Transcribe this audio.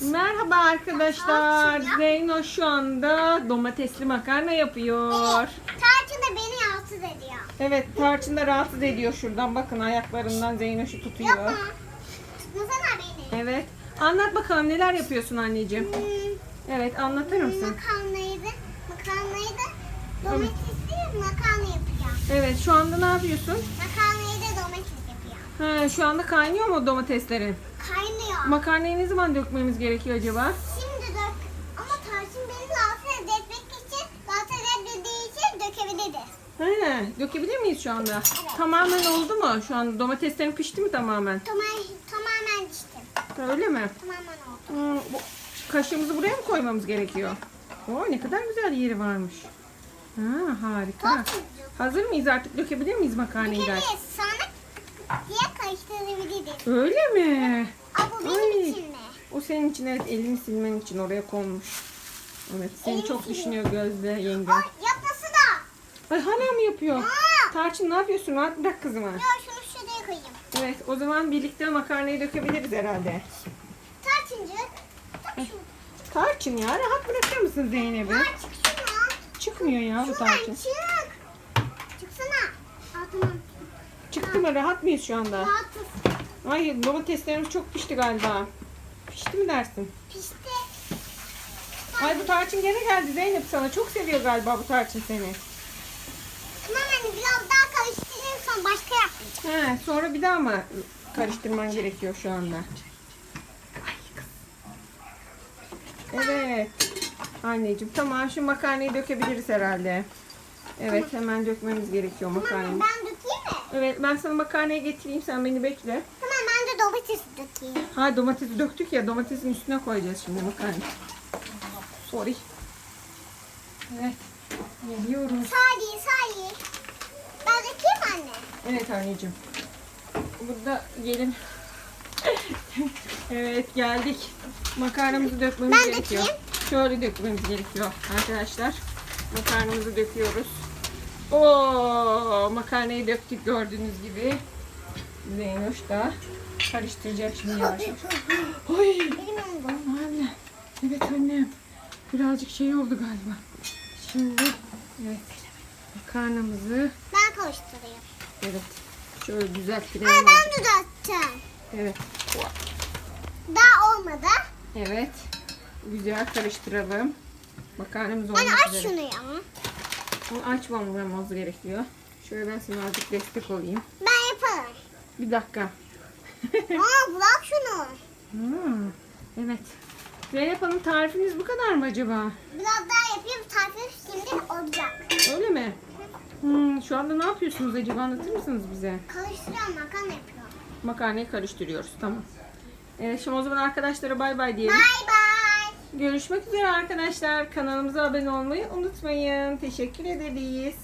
Merhaba arkadaşlar. Zeyno şu anda domatesli makarna yapıyor. Tarçın da beni rahatsız ediyor. Evet tarçın da rahatsız ediyor şuradan. Bakın ayaklarından Zeynoş'u tutuyor. Yapma. Tutmasana beni. Evet. Anlat bakalım neler yapıyorsun anneciğim. Hmm, Evet anlatır mısın? makarnayı da, makarnayı da domatesli makarna yapacağım. Evet şu anda ne yapıyorsun? Makarnayı da domates yapacağım. Ha, şu anda kaynıyor mu domateslerin? Makarnayı ne zaman dökmemiz gerekiyor acaba? Şimdi dök. Ama tarçın beni rahatsız etmek için, rahatsız etmediği için dökebiliriz. He, dökebilir miyiz şu anda? Tamamen oldu mu? Şu anda domateslerin pişti mi tamamen? Tamamen, tamamen içtim. Öyle mi? Tamamen oldu. Hmm, bu, kaşığımızı buraya mı koymamız gerekiyor? Oo ne kadar güzel yeri varmış. Ha, harika. Çok güzel. Hazır mıyız artık? Dökebilir miyiz makarnayı? Dökebiliriz. Sonra diye karıştırabiliriz. Öyle mi? Aa, bu benim Ay. için mi? O senin için evet elini silmen için oraya konmuş. Evet seni Elimi çok siliyor. düşünüyor Gözde yenge. Ay yapması da. Ay hala mı yapıyor? Aa! Tarçın ne yapıyorsun? Rahat bırak kızımı. Ya şunu şuraya koyayım. Evet o zaman birlikte makarnayı dökebiliriz herhalde. Tarçıncık. Tak şunu. Tarçın ya rahat bırakır mısın Zeynep'i? Aa, çık şunu. Çıkmıyor ya bu Şuradan tarçın. çık. Çıksana. Aa, tamam. Çıktı mı? Rahat mıyız şu anda? Rahatız. Ay domateslerimiz çok pişti galiba. Pişti mi dersin? Pişti. Ay bu tarçın gene geldi Zeynep sana. Çok seviyor galiba bu tarçın seni. Tamam anne biraz daha karıştırayım sonra başka yapmayacağım. He, sonra bir daha mı karıştırman gerekiyor şu anda? Evet. Anneciğim tamam şu makarnayı dökebiliriz herhalde. Evet hemen dökmemiz gerekiyor Tamam makarnayı. ben dökeyim mi? Evet ben sana makarnayı getireyim sen beni bekle. Tamam domates dökeyim. Ha domatesi döktük ya domatesin üstüne koyacağız şimdi makarnayı. Sorry. Evet. Geliyoruz. Salih Salih. Ben dökeyim anne? Evet anneciğim. Burada gelin. evet geldik. Makarnamızı dökmemiz Ben gerekiyor. dökeyim. Şöyle dökmemiz gerekiyor arkadaşlar. Makarnamızı döküyoruz. Oo, makarnayı döktük gördüğünüz gibi. Zeynoş da karıştıracak şimdi yavaş yavaş. Oldu. anne. Evet annem. Birazcık şey oldu galiba. Şimdi evet makarnamızı Ben karıştırayım. evet şöyle düzelttirelim. Ay ben düzelttim. Evet. Daha olmadı. Evet. Güzel karıştıralım. Makarnamız olmak Anne aç üzere. şunu ya. Bunu açmamamız gerekiyor. Şöyle ben sana azıcık destek olayım. Ben yaparım. Bir dakika. Aa bırak şunu. Hmm, Evet. Zeynep Hanım tarifiniz bu kadar mı acaba? Biraz daha yapayım. Tarifim şimdi olacak. Öyle mi? Hmm, şu anda ne yapıyorsunuz acaba anlatır mısınız bize? Karıştırıyorum makarna yapıyorum. Makarnayı karıştırıyoruz. Tamam. Evet şimdi o zaman arkadaşlara bay bay diyelim. Bye bye. Görüşmek üzere arkadaşlar. Kanalımıza abone olmayı unutmayın. Teşekkür ederiz.